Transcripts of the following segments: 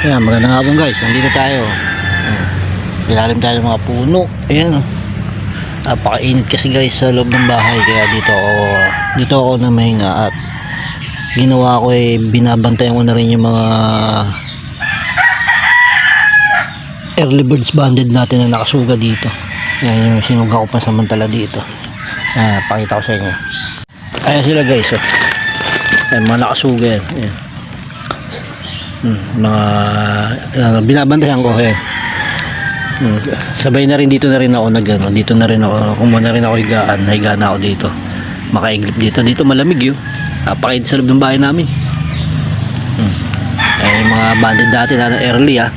Ayan, magandang hapon guys. Nandito tayo. Ilalim tayo ng mga puno. Ayan. oh. Napakainit kasi guys sa loob ng bahay. Kaya dito ako, dito ako na mahinga at ginawa ko eh, binabantayan ko na rin yung mga early birds banded natin na nakasuga dito. Ayan yung sinuga ko pa samantala dito. Ayan, pakita ko sa inyo. Ayan sila guys. Oh. Ayan, mga nakasuga yan. Ayan. Hmm, mga uh, binabantayan ko eh. Hmm, sabay na rin dito na rin ako nag ano, dito na rin ako kumuha na rin ako higaan, nahiga na ako dito. Makaiglip dito. Dito malamig 'yo. Napakainit sa loob ng bahay namin. Hmm. Ay mga banded dati na early ah.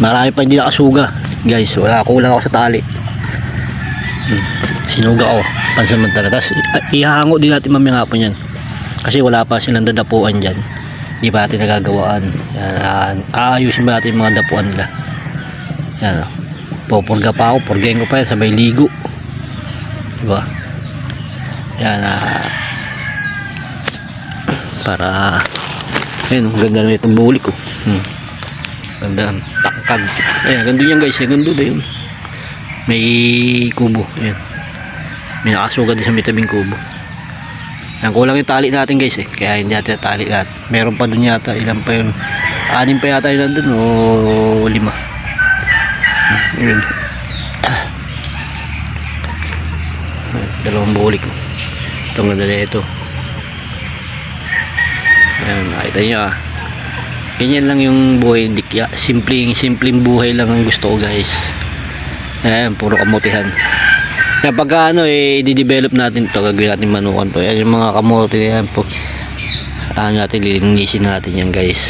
Marami pa hindi nakasuga. Guys, wala kulang ako sa tali. Hmm. Sinuga ko pansamantala. Tapos i- ihahango din natin mamaya po yan. Kasi wala pa silang dadapuan dyan hindi pa natin nagagawaan. Yan, aayusin ba natin yung mga dapuan nila? Yan o pupurga pa ako purgain ko pa yan sabay ligo. Diba? Yan ah. Para ayun ang ganda na itong buli ko hmm. ganda takad ayan ganda yan guys. Ganda yun? May kubo. Ayan. May nakasugat din sa may kubo yan, kulang yung tali natin guys eh. Kaya hindi natin tali lahat. Meron pa dun yata. Ilan pa yun? Anim pa yata yun nandun o lima. Yun. Dalawang bulik. Itong ganda na ito. Ayan, nakita nyo ah. Ganyan lang yung buhay dikya. Simpleng, simpleng buhay lang ang gusto ko guys. Ayan, puro kamutihan. Kaya pagka ano eh, i-develop natin to gagawin natin manukan to. Yan yung mga kamote na po. Ano natin, lilinisin natin yan guys.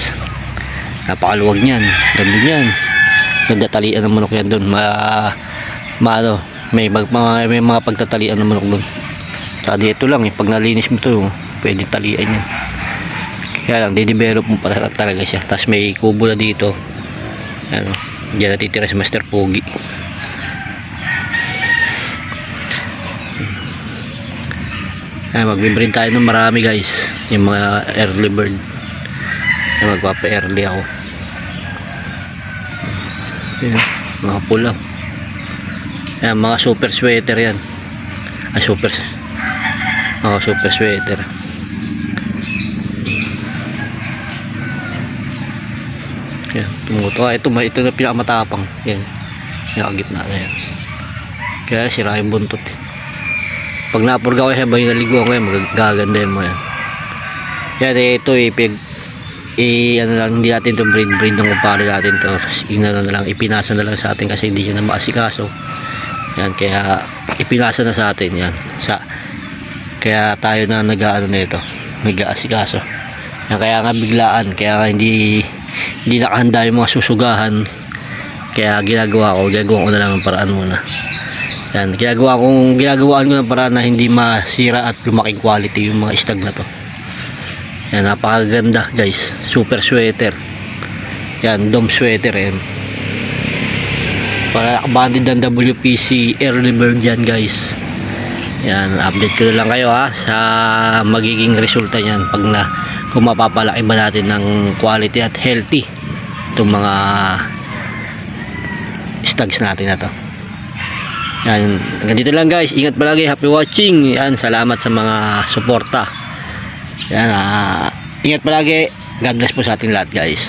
Napakaluwag niyan. Ganda niyan. Ganda talian ng manok yan doon. Ma, ma ano, may, mag, mga, may mga pagtatalian ng manok doon. Saka dito lang, eh, pag nalinis mo to, pwede talian yan. Kaya lang, di-develop mo pa talaga siya. Tapos may kubo na dito. Ano, diyan natitira si Master Pogi. Ay, magbe-breed tayo ng marami guys. Yung mga early bird. Ay, magpapa-early ako. Ayan, mga pula. Ayan, mga super sweater yan. Ay, super. Mga super sweater. Ayan, tumuto. Ah, ito, ito na pinakamatapang. Yan. Yung gitna na yan. Kaya sira yung buntot eh pag napurga ko siya ba yung naligo ko yan magaganda mga yan yan eh, ito eh pig i ano lang hindi natin to breed breed ng kumpare natin to. Inano na lang ipinasa na lang sa atin kasi hindi niya na maasikaso. Yan kaya ipinasa na sa atin yan. Sa kaya tayo na nag-ano na ito nag-aasikaso. Yan kaya nga biglaan kaya nga hindi hindi nakahanda yung mga susugahan. Kaya ginagawa ko ginagawa ko na lang ang paraan muna yan, ginagawa kong ginagawaan ko ng paraan na hindi masira at lumaking quality yung mga stag na to. Yan, napakaganda guys. Super sweater. Yan, dome sweater yan. Para banded ng WPC early bird yan guys. Yan, update ko lang kayo ha sa magiging resulta niyan pag na kung mapapalaki ba natin ng quality at healthy itong mga stags natin na to. Yan, hanggang dito lang guys. Ingat palagi. Happy watching. Yan, salamat sa mga suporta. Yan, ah, ingat palagi. God bless po sa ating lahat guys.